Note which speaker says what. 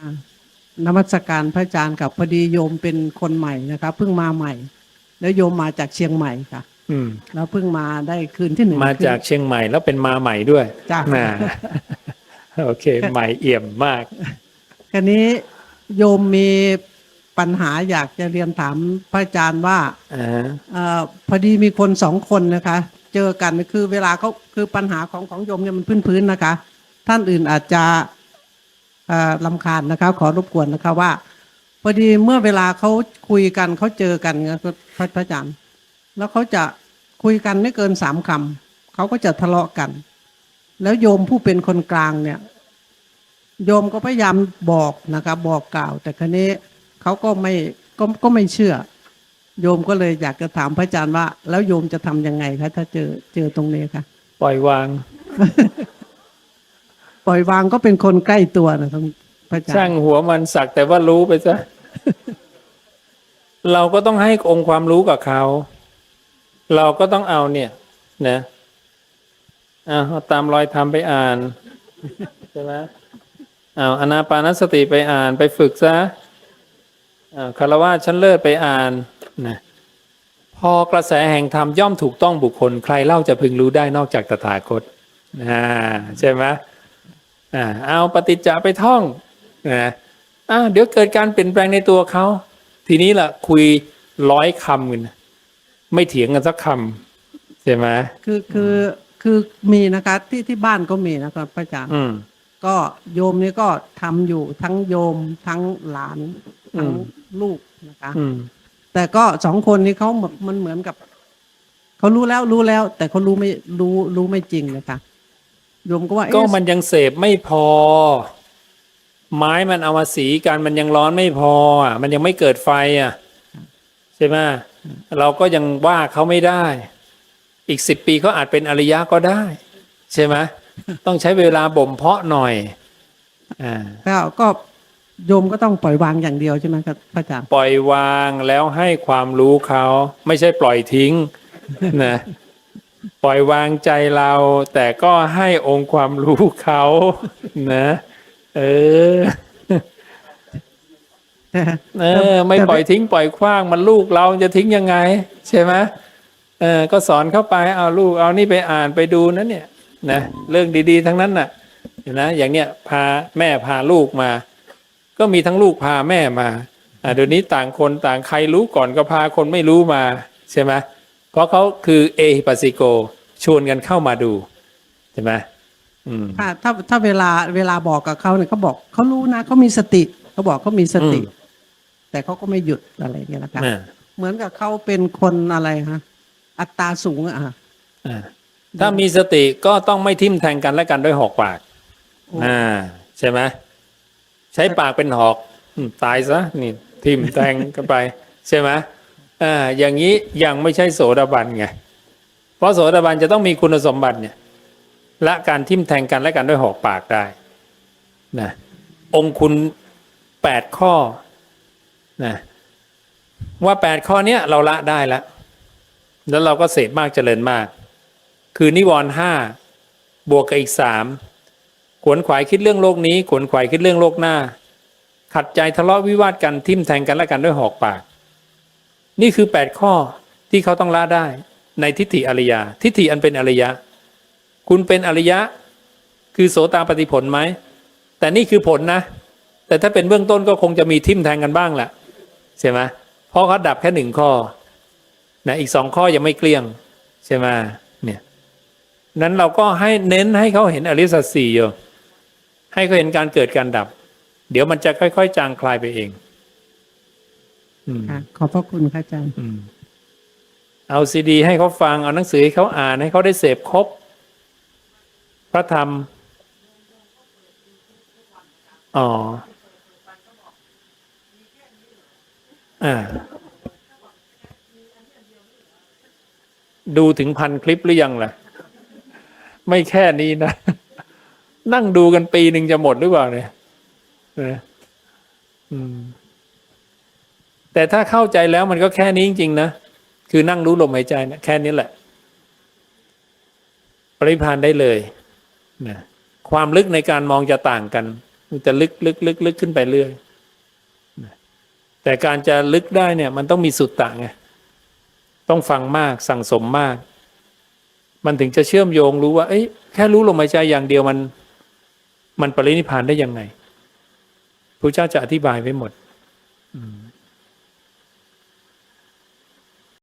Speaker 1: อ่านมัสการพระอาจารย์กับพอดีโยมเป็นคนใหม่นะคะเพิ่งมาใหม่ แล้วโยมมาจากเชียงใหม่ค่ะ
Speaker 2: อืม
Speaker 1: แล้วเพิ่งมาได้คืนที่หนึ่ง
Speaker 2: มาจากเชียงใหม่แล้วเป็นมาใหม่ด้วย
Speaker 1: จ้า
Speaker 2: น่ะโอเค ใหม่เอี่ยมมาก
Speaker 1: คันนี้โยมมีปัญหาอยากจะเรียนถามพระอาจารย์ว่า
Speaker 2: อ่า
Speaker 1: เออพอดีมีคนสองคนนะคะ เจอกันคือเวลาเขาคือปัญหาของของโยมเนี่ยมันพื้นๆนะคะ ท่านอื่นอาจจะเอ่อ ลำคาญนะคะ ขอรบกวนนะคะว่า พอดีเมื่อเวลาเขาคุยกันเขาเจอกันเนี่ยพระพระอาจารย์ แล้วเขาจะคุยกันไม่เกินสามคำเขาก็จะทะเลาะกัน แล้วโยมผู้เป็นคนกลางเนี่ย โยมก็พยายามบอกนะคะบอกกล่าว แต่ครั้นี้เขาก็ไม่ก็ก็ไม่เชื่อ โยมก็เลยอยากจะถามพระอาจารย์ว่า แล้วโยมจะทำยังไงคะถ้าเจอเจอตรงนี้คะ
Speaker 2: ปล่อยวาง
Speaker 1: ปล่อยวางก็เป็นคนใกล้ตัวนะครับพระอาจารย์
Speaker 2: ช่างหัวมันสักแต่ว่ารู้ไปซะเราก็ต้องให้องค์ความรู้กับเขา เราก็ต้องเอาเนี่ยนะอ่าเอาตามรอยธรรมไปอ่านใช่ไหมเอาอนาปานสติไปอ่านไปฝึกซะอ่าคารวะชั้นเลิศไปอ่านนะพอกระแสแห่งธรรมย่อมถูกต้องบุคคล ใครเล่าจะพึงรู้ได้นอกจากตถาคตอ่าใช่ไหม อ่าเอาปฏิจจะไปท่องนะอ่าเดี๋ยวเกิดการเปลี่ยนแปลงในตัวเขา ทีนี้ล่ะคุยร้อยคำกันนะไม่เถียงกันสักคำใช่ไหม
Speaker 1: คือคือคือมีนะคะที่ที่บ้านก็มีนะครับพระอาจารย์
Speaker 2: อืม
Speaker 1: ก็โยมนี่ก็ทำอยู่ทั้งโยมทั้งหลานทั้ง
Speaker 2: อืม
Speaker 1: ลูกนะคะ
Speaker 2: อืม
Speaker 1: แต่ก็สองคนนี้เขาแบบมันเหมือนกับเขารู้แล้วรู้แล้ว แต่เขารู้ไม่รู้รู้ไม่จริงนะคะ โยมก็ว่าเอ๊ะ
Speaker 2: ก็มันยังเสพไม่พอ ไม้มันเอามาสีกันมันยังร้อนไม่พออะ มันยังไม่เกิดไฟอะใช่ไหมเราก็ยังว่าเขาไม่ได้ อีกสิบปีเขาอาจเป็นอริยะก็ได้ ใช่ไหมต้องใช้เวลาบ่มเพาะหน่อยอ่า
Speaker 1: ก็ก็โยมก็ต้องปล่อยวางอย่างเดียวใช่ไหมครับพระอาจารย์
Speaker 2: ปล่อยวางแล้วให้ความรู้เขาไม่ใช่ปล่อยทิ้งนะป ล่อยวางใจเรา แต่ก็ให้องค์ความรู้เขานะ เออเออ ไม่ปล่อยทิ้งปล่อยขว้างมันลูกเราจะทิ้งยังไง ใช่ไหมเออ ก็สอนเข้าไปเอาลูกเอานี่ไปอ่านไปดูนะเนี่ยนะเรื่องดีๆ ทั้งนั้นน่ะเห็นนะอย่างเนี้ยพาแม่พาลูกมา ก็มีทั้งลูกพาแม่มาอ่าเดี๋ยวนี้ต่างคนต่างใครรู้ก่อนก็พาคนไม่รู้มา ใช่ไหมเพราะเขาคือเอฮิปัสสิโก ชวนกันเข้ามาดูใช่ไหมอืม
Speaker 1: ถ้าถ้าถ้าเวลาเวลาบอกกับเขาเนี่ยเขาบอกเขารู้นะเขามีสติเขาบอกเขามีสติ
Speaker 2: อืม
Speaker 1: แต่เขาก็ไม่หยุดอะไรอย่างเงี้ยนะคะ
Speaker 2: อ่า
Speaker 1: เหมือนกับเขาเป็นคนอะไรฮะอัตราสูงอะค่ะ
Speaker 2: อ่าถ้ามีสติก็ต้องไม่ทิ่มแทงกันและกันด้วยหอกปาก
Speaker 1: โอ้
Speaker 2: อ่าใช่ไหมใช้ปากเป็นหอกอืมตายซะนี่ทิ่มแทงกันไป ใช่ไหมอ่าอย่างนี้ยังไม่ใช่โสดาบันไง เพราะโสดาบันจะต้องมีคุณสมบัติเนี่ยละการทิ่มแทงกันและกันด้วยหอกปากได้นะองคุณแปดข้อนะว่าแปดข้อเนี้ยเราละได้แล้วแล้วเราก็เสพมากเจริญมาก คือนิวรณ์ห้าบวกกับอีกสามขวนขวายคิดเรื่องโลกนี้ขวนขวายคิดเรื่องโลกหน้า ขัดใจทะเลาะวิวาทกันทิ่มแทงกันและกันด้วยหอกปาก นี่คือแปดข้อที่เขาต้องละได้ ในทิฏฐิอริยา ทิฏฐิอันเป็นอริยะ คุณเป็นอริยะ คือโสตาปฏิผลไหม แต่นี่คือผลนะ แต่ถ้าเป็นเบื้องต้นก็คงจะมีทิ่มแทงกันบ้างแหละใช่ไหมเพราะเขาดับแค่หนึ่งข้อนะอีกสองข้อยังไม่เกลี้ยงใช่ไหมเนี่ยนั้นเราก็ให้เน้นให้เขาเห็นอริยสัจสี่อยู่ให้เขาเห็นการเกิดการดับ เดี๋ยวมันจะค่อย ๆ จางคลายไปเองอืม
Speaker 1: ค่ะขอบพระคุณค่ะอาจารย์
Speaker 2: อืม เอาซีดี ให้เขาฟังเอาหนังสือให้เขาอ่านให้เขาได้เสพครบ พระธรรม อ๋ออ่าดูถึงพันคลิปหรือยังล่ะ ไม่แค่นี้นะ นั่งดูกันปีหนึ่งจะหมดหรือเปล่าเนี่ยนะแต่ถ้าเข้าใจแล้วมันก็แค่นี้จริง ๆ นะ คือนั่งรู้ลมหายใจนะแค่นี้แหละ ปริพานได้เลยนะความลึกในการมองจะต่างกัน มันจะลึกลึกลึกลึกขึ้นไปเรื่อยนะแต่การจะลึกได้เนี่ย มันต้องมีสุดตตะไงต้องฟังมากสั่งสมมาก มันถึงจะเชื่อมโยงรู้ว่า เอ้ยแค่รู้ลมหายใจอย่างเดียวมัน มันปรินิพานได้ยังไงพระเจ้าจะอธิบายไว้หมด อืม